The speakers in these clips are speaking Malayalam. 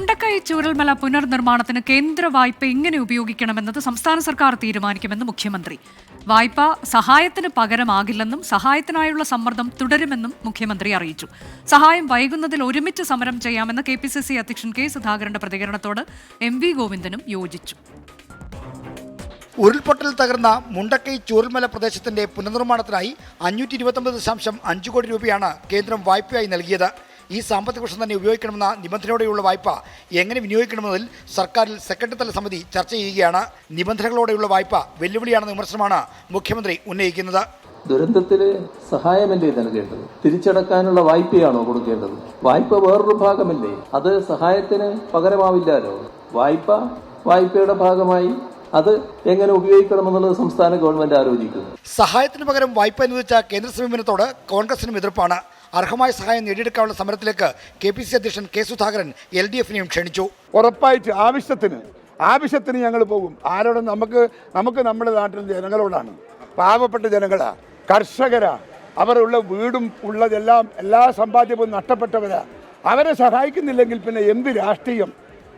മുണ്ടക്കൈ ചൂരൽമല പുനർനിർമ്മാണത്തിന് കേന്ദ്ര വായ്പ എങ്ങനെ ഉപയോഗിക്കണമെന്നത് സംസ്ഥാന സർക്കാർ തീരുമാനിക്കുമെന്ന് മുഖ്യമന്ത്രി. വായ്പ സഹായത്തിന് പകരമാകില്ലെന്നും സഹായത്തിനായുള്ള സമ്മർദ്ദം തുടരുമെന്നും മുഖ്യമന്ത്രി അറിയിച്ചു. സഹായം വൈകുന്നതിൽ ഒരുമിച്ച് സമരം ചെയ്യാമെന്ന് കെ അധ്യക്ഷൻ കെ സുധാകരന്റെ പ്രതികരണത്തോട് എം ഗോവിന്ദനും യോജിച്ചു. ഉരുൾപൊട്ടൽ തകർന്ന മുണ്ടക്കൈ ചൂരൽമല പ്രദേശത്തിന്റെ പുനർനിർമ്മാണത്തിനായി അഞ്ഞൂറ്റി ഇരുപത്തൊമ്പത് ദശാംശം അഞ്ച് കോടി രൂപയാണ് കേന്ദ്രം വായ്പയായി നൽകിയത്. ഈ സാമ്പത്തിക വർഷം തന്നെ ഉപയോഗിക്കണമെന്ന നിബന്ധനയോടെയുള്ള വായ്പ എങ്ങനെ വിനിയോഗിക്കണമെന്നതിൽ സർക്കാരിൽ സെക്രട്ടറി തല സമിതി ചർച്ച ചെയ്യുകയാണ്. നിബന്ധനകളോടെയുള്ള വായ്പ വെല്ലുവിളിയാണെന്ന വിമർശനമാണ് മുഖ്യമന്ത്രി ഉന്നയിക്കുന്നത്. ദുരന്തത്തിലെ സഹായമല്ലേ നൽകേണ്ടത്? തിരിച്ചടക്കാനുള്ള വായ്പയാണോ കൊടുക്കേണ്ടത്? വായ്പ വേറൊരു ഭാഗമല്ലേ? അത് സഹായത്തിന് പകരമാവില്ലല്ലോ വായ്പ വായ്പയുടെ ഭാഗമായി അത് എങ്ങനെ ഉപയോഗിക്കണമെന്നുള്ളത് സംസ്ഥാന ഗവൺമെന്റ് ആലോചിക്കുന്നു. സഹായത്തിന് പകരം വായ്പ അനുവദിച്ച കേന്ദ്ര സമീപനത്തോട് കോൺഗ്രസിനും എതിർപ്പാണ്. അർഹമായ സഹായം നേടിയെടുക്കാനുള്ള സമരത്തിലേക്ക് കെ പി സി അധ്യക്ഷൻ കെ സുധാകരൻ എൽ ഡി എഫിനെയും ക്ഷണിച്ചു. ഉറപ്പായിട്ട് ആവശ്യത്തിന് ആവശ്യത്തിന് ഞങ്ങൾ പോകും. ആരോടും നമുക്ക് നമുക്ക് നമ്മുടെ നാട്ടിൽ ജനങ്ങളോടാണ്. പാവപ്പെട്ട ജനങ്ങളാ കർഷകരാ. അവരുള്ള വീടും ഉള്ളതെല്ലാം എല്ലാ സമ്പാദ്യവും നഷ്ടപ്പെട്ടവരാ. അവരെ സഹായിക്കുന്നില്ലെങ്കിൽ പിന്നെ എന്ത് രാഷ്ട്രീയം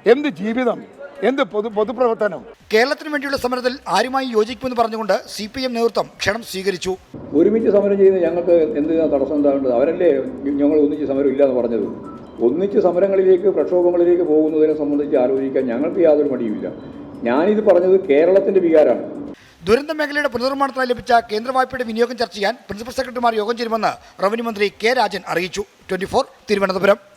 എന്ത് ജീവിതം? എന്ത് പൊതു പൊതുപ്രവർത്തനം? കേരളത്തിന് വേണ്ടിയുള്ള സമരത്തിൽ ആരുമായി യോജിക്കുമെന്ന് പറഞ്ഞുകൊണ്ട് സി പി എം നേതൃത്വം ക്ഷണം സ്വീകരിച്ചു. ഒരുമിച്ച് സമരം ചെയ്യുന്ന ഞങ്ങൾക്ക് എന്തിനാ തടസ്സം ഉണ്ടാകേണ്ടത്? അവരല്ലേ ഞങ്ങൾ ഒന്നിച്ച് സമരം ഇല്ലാന്ന് പറഞ്ഞത്? ഒന്നിച്ച് സമരങ്ങളിലേക്ക് പ്രക്ഷോഭങ്ങളിലേക്ക് പോകുന്നതിനെ സംബന്ധിച്ച് ആലോചിക്കാൻ ഞങ്ങൾക്ക് യാതൊരു മടിയുമില്ല. ഞാനിത് പറഞ്ഞത് കേരളത്തിന്റെ വികാരമാണ്. ദുരന്ത മേഖലയുടെ പുനർനിർമ്മാണത്തിനായി ലഭിച്ച കേന്ദ്ര വായ്പയുടെ വിനിയോഗം ചർച്ച ചെയ്യാൻ പ്രിൻസിപ്പൽ സെക്രട്ടറിമാർ യോഗം ചേരുമെന്ന് റവന്യൂ മന്ത്രി കെ രാജൻ അറിയിച്ചു. ട്വന്റി തിരുവനന്തപുരം.